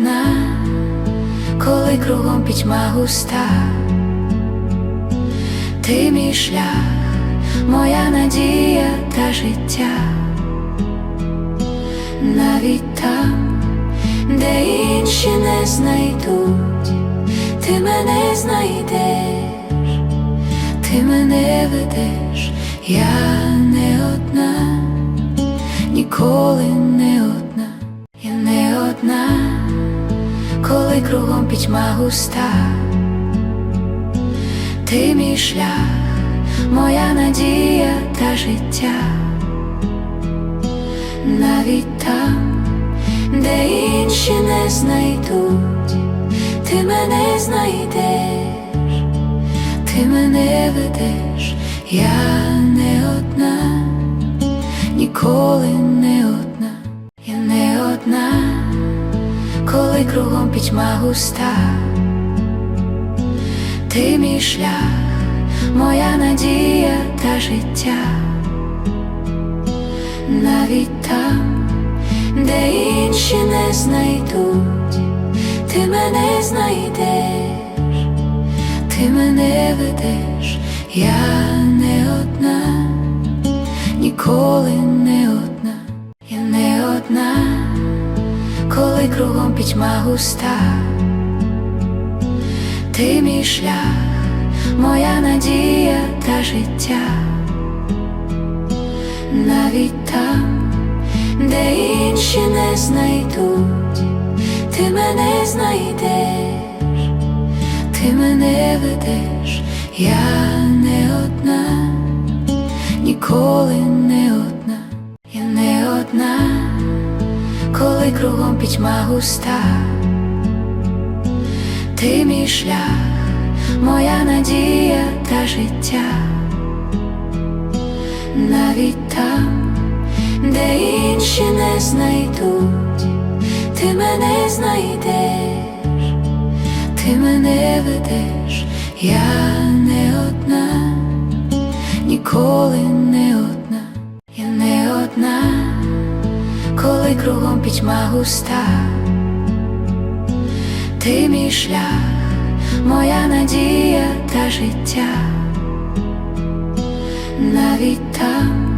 одна, коли кругом пітьма густа, ти мій шлях, моя надія та життя, навіть там, де інші не знайдуть, ти мене знайдеш, ти мене ведеш, я не одна, ніколи не одна, я не одна, коли кругом пітьма густа, ти мій шлях, моя надія та життя, навіть там, де інші не знайдуть, ти мене знайдеш, ти мене ведеш, я не одна, ніколи не одна, коли кругом пітьма густа, ти мій шлях, моя надія та життя, навіть там, де інші не знайдуть, ти мене знайдеш, ти мене ведеш, я не одна, ніколи не одна, коли кругом пітьма густа, ти мій шлях, моя надія та життя, навіть там, де інші не знайдуть, ти мене знайдеш, ти мене ведеш, я не одна, ніколи не одна, кругом пітьма густа, ти мій шлях, моя надія та життя, навіть там, де інші не знайдуть, ти мене знайдеш, ти мене ведеш, я не одна, ніколи не коли кругом пітьма густа, ти мій шлях, моя надія та життя, навіть там,